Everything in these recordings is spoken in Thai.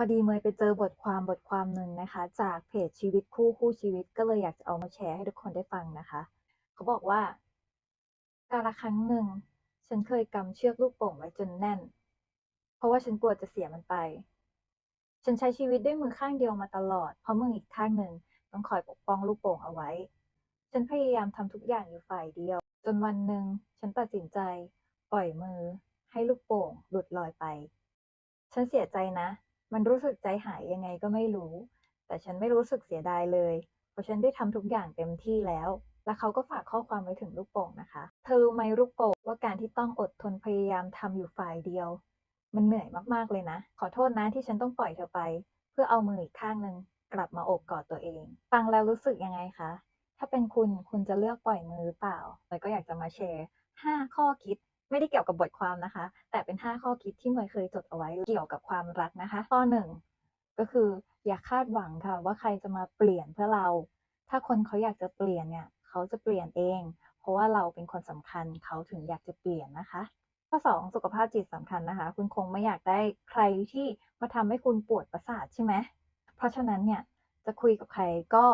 พอดีเมยไปเจอบทความบทความหนึ่งนะคะ จากเพจชีวิตคู่คู่ชีวิตก็เลยอยากจะเอามาแชร์ให้ทุกคนได้ฟังนะคะ เขาบอกว่า กาลครั้งหนึ่ง ฉันเคยกำเชือกลูกโป่งไว้จนแน่น เพราะว่าฉันกลัวจะเสียมันไป ฉันใช้ชีวิตด้วยมือข้างเดียวมาตลอด เพราะมืออีกข้างหนึ่งต้องคอยปกป้องลูกโป่งเอาไว้ ฉันพยายามทำทุกอย่างอยู่ฝ่ายเดียว จนวันหนึ่งฉันตัดสินใจ ปล่อยมือ ให้ลูกโป่งหลุดลอยไป ฉันเสียใจนะ มันรู้สึกใจหายยังไงก็ไม่รู้ แต่ฉันไม่รู้สึกเสียดายเลย เพราะฉันได้ทำทุกอย่างเต็มที่แล้ว และเขาก็ฝากข้อความไว้ถึงลูกโป่งนะคะ เธอรู้ไหมลูกโป่งว่าการที่ต้องอดทนพยายามทำอยู่ฝ่ายเดียว มันเหนื่อยมากๆเลยนะ ขอโทษนะที่ฉันต้องปล่อยเธอไป เพื่อเอามืออีกข้างหนึ่งกลับมาโอบกอดตัวเอง ฟังแล้วรู้สึกยังไงคะ ถ้าเป็นคุณคุณจะเลือกปล่อยมือหรือเปล่าเลยก็อยากจะมาแชร์ 5 ข้อคิด ไม่ได้เกี่ยวกับบทความนะคะ แต่เป็น 5 ข้อคิดที่เมย์เคยจดเอาไว้เกี่ยวกับความรักนะคะ ข้อ 1 ก็คืออย่าคาดหวังค่ะว่าใครจะมาเปลี่ยนเพื่อเรา ถ้าคนเขาอยากจะเปลี่ยนเนี่ยเขาจะเปลี่ยนเอง เพราะว่าเราเป็นคนสำคัญเขาถึงอยากจะเปลี่ยนนะคะ ข้อ 2 สุขภาพจิตสำคัญนะคะ คุณคงไม่อยากได้ใครที่มาทำให้คุณปวดประสาทใช่ไหมเพราะฉะนั้นเนี่ยจะคุยกับใครก็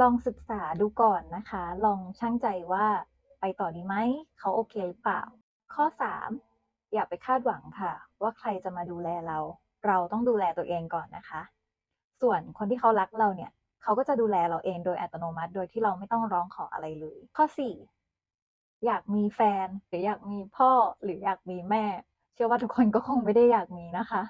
ลองศึกษาดูก่อนนะคะ ลองชั่งใจว่าไปต่อดีไหม เขาโอเคหรือเปล่า ข้อ 3 อย่าไปคาดหวังค่ะ ว่าใครจะมาดูแลเรา เราต้องดูแลตัวเองก่อนนะคะ ส่วนคนที่เขารักเราเนี่ย เขาก็จะดูแลเราเองโดยอัตโนมัติ โดยที่เราไม่ต้องร้องขออะไรเลย ข้อ 4 อยากมีแฟน หรืออยากมีพ่อหรืออยากมีแม่ เชื่อว่าทุกคนก็คงไม่ได้อยากมีนะคะ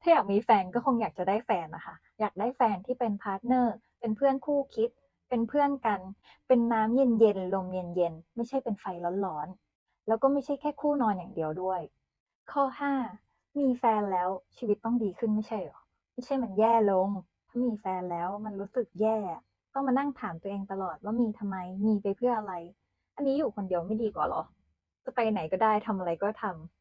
ถ้าอยากมีแฟนก็คงอยากจะได้แฟนนะคะ อยากได้แฟนที่เป็นพาร์ทเนอร์เป็นเพื่อนคู่คิดเป็นเพื่อนกัน เป็นน้ำเย็นๆ ลมเย็นๆ ไม่ใช่เป็นไฟร้อนๆ แล้วก็ไม่ใช่แค่คู่นอนอย่างเดียวด้วย ข้อ 5 มีแฟนแล้วชีวิตต้องดีขึ้นไม่ใช่หรอ ไม่ใช่มันแย่ลง ถ้ามีแฟนแล้วมันรู้สึกแย่ ต้องมานั่งถามตัวเองตลอดว่ามีทำไม มีไปเพื่ออะไร อันนี้อยู่คนเดียวไม่ดีกว่าหรอ จะไปไหนก็ได้ทำอะไรก็ทำ